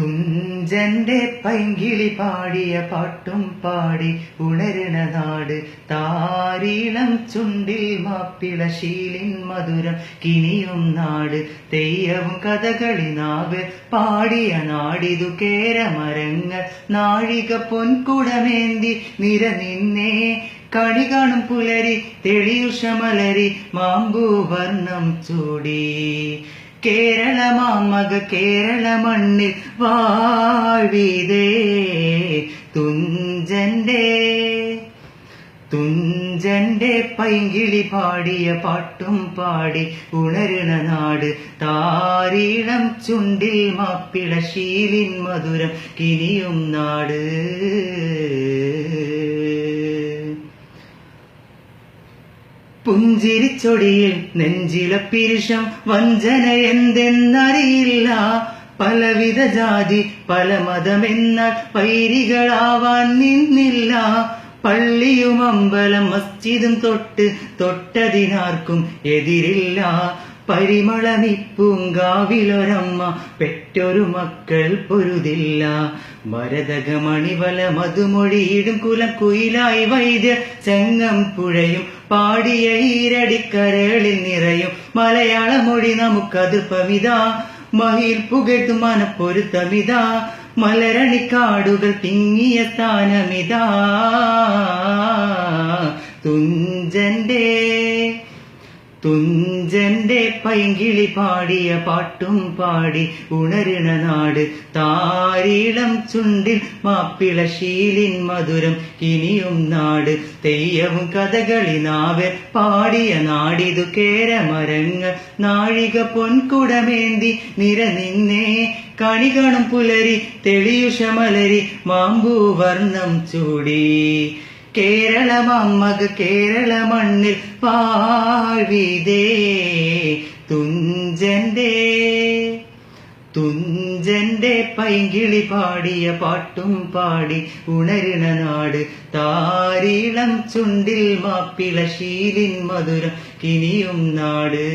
തുഞ്ചന്റെ പൈങ്കിളി പാടിയ പാട്ടും പാടി ഉണരണ നാട് താരീളം ചുണ്ടിൽ മാപ്പിള ശീലിൻ മധുരം കിണിയും നാട് തെയ്യവും കഥകളി നാവ് പാടിയ നാടിതു കേരമരങ്ങൾ നാഴിക പൊൻകുടമേന്തി നിര നിന്നേ കണി കാണും പുലരി തെളിയുഷമലരി മാമ്പൂ വർണം ചൂടി കേരളമാമക കേരള മണ്ണിൽ വാഴിതേ തുഞ്ചന്റെ തുഞ്ചന്റെ പൈങ്കിളി പാടിയ പാട്ടും പാടി ഉണരണ നാട്. താരീളം ചുണ്ടിൽ മാപ്പിള ശീലിൻ മധുരം കിനിയും നാട്. പുഞ്ചിരിച്ചൊടിയിൽ നെഞ്ചില പിരുഷം വഞ്ചന എന്തെന്നറിയില്ല. പലവിധ ജാതി പല മതമെന്നാൽ വൈരികളാവാൻ നിന്നില്ല. പള്ളിയും അമ്പലം മസ്ജിദും തൊട്ട് തൊട്ടതിനാർക്കും എതിരില്ല. പരിമളമിപ്പൂങ്കാവിലൊരമ്മ പെറ്റൊരു മക്കൾ പൊരുതില്ല. മരതകമണിവല മധുമൊഴിയിടും കുലം കുയിലായി വൈദ്യ ചെങ്ങം പുഴയും പാടിയ ഈരടിക്കരളിൽ നിറയും. മലയാള മൊഴി നമുക്കത് പവിത മഹിൽ പുകഴ്ത്തു മനപ്പൊരുത്തമിതാ. മലരണിക്കാടുകൾ തിങ്ങിയ സ്ഥാനമിതാ. തുഞ്ചന്റെ തുഞ്ചന്റെ പൈങ്കിളി പാടിയ പാട്ടും പാടി ഉണരണ നാട്. താരീളം ചുണ്ടിൽ മാപ്പിള ശീലിൻ മധുരം ഇനിയും നാട്. തെയ്യവും കഥകളി നാവൽ പാടിയ നാടിതു കേരമരങ്ങൾ നാഴിക പൊൻകുടമേന്തി നിര നിന്നേ കണികണം പുലരി തെളിയുഷമലരി മാമ്പൂ വർണം ചൂടി. കേരളമമ്മക കേരള മണ്ണിൽ പാഴ്വിതേ തുഞ്ചന്റെ തുഞ്ചന്റെ പൈങ്കിളി പാടിയ പാട്ടും പാടി ഉണരുന്ന നാട്. താരീളം ചുണ്ടിൽ മാപ്പിള ശീലിൻ മധുരം കിനിയും നാട്.